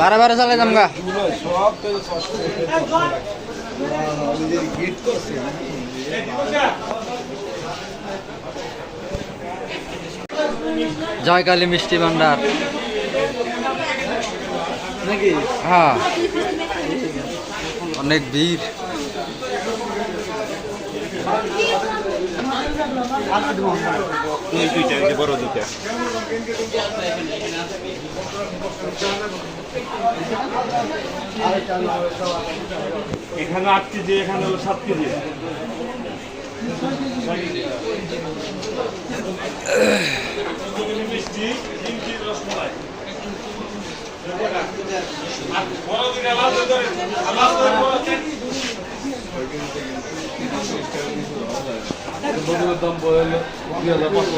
বারে বারে চালাই গিট করছে। জয়কালী মিষ্টি ভান্ডার। নাকি? হ্যাঁ। অনেক ভিড়। দুইটা যে বড় দুইটা এখানে আট কেজি এখানে হলো সাত কেজি মিষ্টি বড় দুইটা দই ধরেন। দাম বলে দুই হাজার পাঁচশো